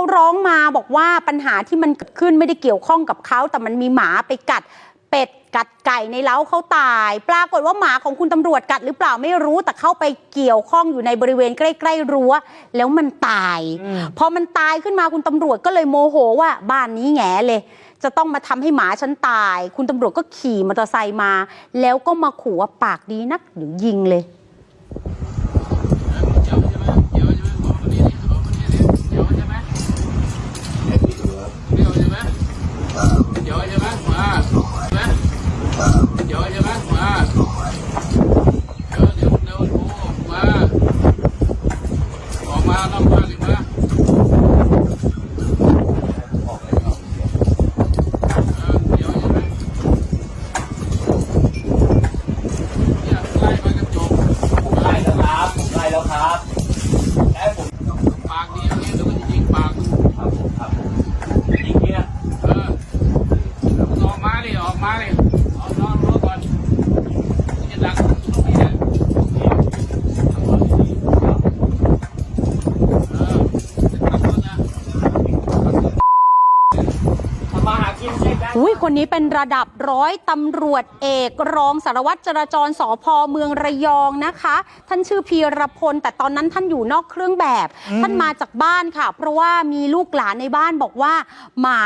เขาร้องมาบอกว่าปัญหาที่มันเกิดขึ้นไม่ได้เกี่ยวข้องกับเขาแต่มันมีหมาไปกัดเป็ดกัดไก่ในเล้าเขาตาย ปรากฏว่าหมาของคุณตำรวจกัดหรือเปล่าไม่รู้แต่เข้าไปเกี่ยวข้องอยู่ในบริเวณใกล้ๆรั้ว แล้วมันตายอืมพอมันตายขึ้นมาคุณตำรวจก็เลยโมโหว่าบ้านนี้แง่เลย จะต้องมาทำให้หมาฉันตาย คุณตำรวจก็ขี่มอเตอร์ไซค์มา แล้วก็มาขู่ว่าปากดีนักหรือยิงเลย ไล่แล้วครับไล่แล้วครับแล้วผม ปากดีอย่างนี้เดี๋ยวมันจะยิงปาก ครับผมครับยิงเนี่ย เออมึงออกมาดิออกมาดิเอานอนรถก่อนจะดักตรงนี้เนี่ยเออจะขับรถนะ ทำมาหากินใช่ไหม อุ้ยคนนี้เป็นระดับร้อยตำรวจเอกรองสารวัตรจราจรสพเมืองระยองนะคะ ท่านชื่อพีรพล แต่ตอนนั้นท่านอยู่นอกเครื่องแบบ ท่านมาจากบ้านค่ะ เพราะว่ามีลูกหลานในบ้านบอกว่า หมา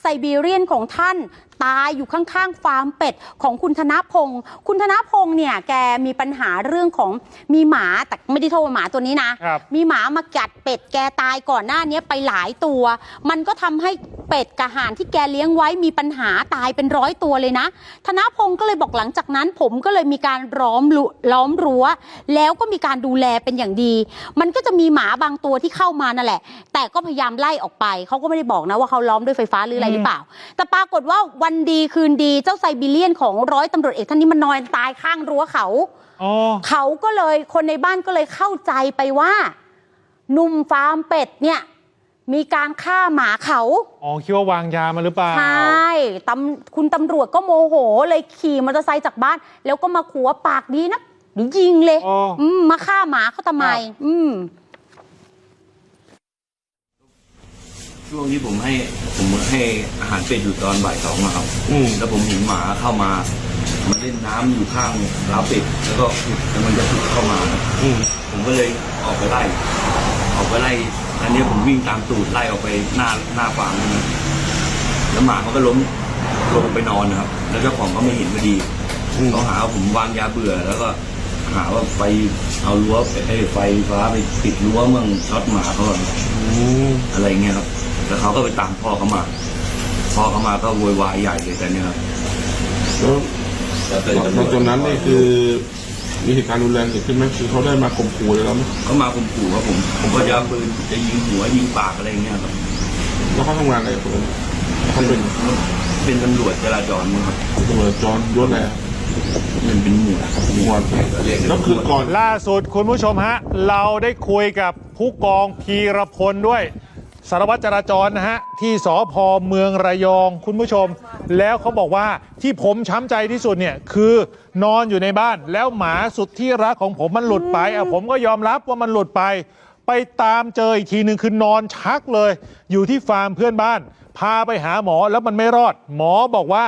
ไซบีเรียนของท่าน ตายอยู่ข้างๆฟาร์มเป็ดของคุณธนพงศ์คุณธนพงศ์เนี่ยแกมีปัญหาเรื่องของมีหมาแต่ไม่ได้โทษว่าหมาตัวนี้นะ ครับ มีหมามากัดเป็ดแกตายก่อนหน้านี้ไปหลายตัว มันก็ทำให้เป็ดกระหานที่แกเลี้ยงไว้มีปัญหาตายเป็นร้อยตัวเลยนะ ธนพงศ์ก็เลยบอกหลังจากนั้น ผมก็เลยมีการล้อมรั้วล้อมรั้ว แล้วก็มีการดูแลเป็นอย่างดี มันก็จะมีหมาบางตัวที่เข้ามานั่นแหละ แต่ก็พยายามไล่ออกไป เขาก็ไม่ได้บอกนะว่าเขาล้อมด้วยไฟฟ้าหรืออะไรหรือเปล่า แต่ปรากฏว่าวันดีคืนดีเจ้าไซบีเรียนของร้อยตำรวจเอกท่านนี้มันนอนตายข้างรั้วเขา อ๋อ เขาก็เลยคนในบ้านก็เลยเข้าใจไปว่าหนุ่มฟาร์มเป็ดเนี่ยมีการฆ่าหมาเขา อ๋อ คิดว่าวางยามาหรือเปล่า ใช่ตำคุณตำรวจก็โมโห เลยขี่มอเตอร์ไซค์จากบ้าน แล้วก็มาขัวปากดีนะหรือยิงเลยอ๋ออืมมาฆ่าหมาเขาทำไมครับอืม ช่วงที่ผมให้ผมให้อาหารเป็ดอยู่ตอนบ่ายสองอะครับอืมแล้วผมเห็นหมาเข้ามามาเล่นน้ำอยู่ข้างร้าวเป็ดแล้วก็แล้วมันจะผุดเข้ามา อืมผมก็เลยออกไปไล่ ออกไปไล่อันนี้ผมวิ่งตามตูดไล่ออกไปหน้าหน้าฟาร์มนะแล้วหมาเขาก็ล้มลงไปนอนนะครับ แล้วเจ้าของเขาไม่เห็นพอดีเขาหาว่าผมวางยาเบื่อ แล้วก็หาว่าไปเอารั้วไปไอ้ไฟฟ้าไปติดรั้วเมืองช็อตหมาเขาอะอะไรเงี้ยครับ แล้วเขาก็ไปตามพ่อเขามา พ่อเขามาก็โวยวายใหญ่เลยแต่เนี่ยครับแล้วหลังจากนั้นนี่คือมีเหตุการณ์รุนแรงเกิดขึ้นไหมคือเขาได้มาข่มขู่เลยแล้วไหมเขามาข่มขู่ครับผม ผมก็จะเอาปืนจะยิงหัวยิงปากอะไรเงี้ยครับแล้วเขาทำงานอะไรผมเขาเป็นเป็นตำรวจจราจรมั้งครับตำรวจจรยศอะไรอะมันเป็นหมวดหมวดเรียกแล้วคือก่อนล่าสุดคุณผู้ชมฮะ เราได้คุยกับผู้กองพีรพลด้วย สารวัตรจราจรนะฮะที่สพเมืองระยองคุณผู้ชม แล้วเขาบอกว่าที่ผมช้ำใจที่สุดเนี่ยคือนอนอยู่ในบ้าน แล้วหมาสุดที่รักของผมมันหลุดไปอะผมก็ยอมรับว่ามันหลุดไป ไปตามเจออีกทีหนึ่งคือนอนชักเลย อยู่ที่ฟาร์มเพื่อนบ้าน พาไปหาหมอแล้วมันไม่รอด หมอบอกว่า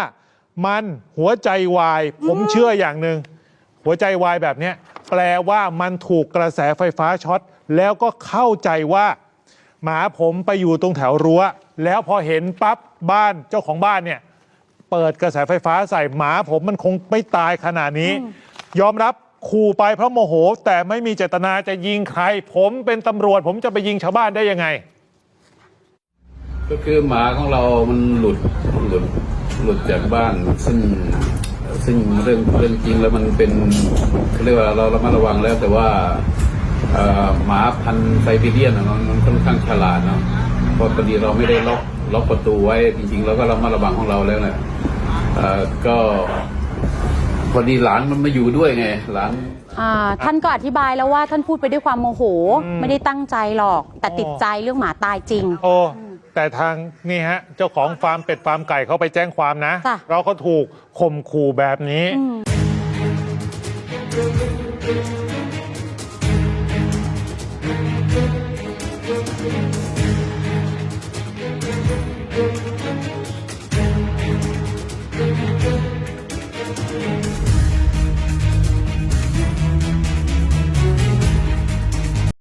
มันหัวใจวาย ผมเชื่ออย่างหนึ่งหัวใจวายแบบเนี้ยแปลว่ามันถูกกระแสไฟฟ้าช็อตแล้วก็เข้าใจว่า หมาผมไปอยู่ตรงแถวรั้ว แล้วพอเห็นปั๊บบ้านเจ้าของบ้านเนี่ย เปิดกระแสไฟฟ้าใส่หมาผมมันคงไม่ตายขนาดนี้ ยอมรับขู่ไปเพราะโมโห แต่ไม่มีเจตนาจะยิงใคร ผมเป็นตำรวจ ผมจะไปยิงชาวบ้านได้ยังไง ก็คือหมาของเรามันหลุดหลุดหลุดจากบ้าน ซึ่งซึ่งเรื่องเรื่องจริงแล้วมันเป็นเขาเรียกว่าเราระมัดระวังแล้วแต่ว่าเอ่อ หมาพันธุ์ไซบีเรียนอะมันมันค่อนข้างฉลาดเนาะเพราะพอดีเราไม่ได้ล็อกล็อกประตูไว้จริงๆเราก็ระมัดระวังของเราแล้วแหละเอ่อก็พอดีหลานมันมาอยู่ด้วยไงหลานอ่าท่านก็อธิบายแล้วว่าท่านพูดไปด้วยความโมโหอืมไม่ได้ตั้งใจหรอก แต่ติดใจเรื่องหมาตายจริง โอ้แต่ทางนี่ฮะ เจ้าของฟาร์มเป็ดฟาร์มไก่เขาไปแจ้งความนะจ้ะเราก็ถูกข่มขู่แบบนี้อืม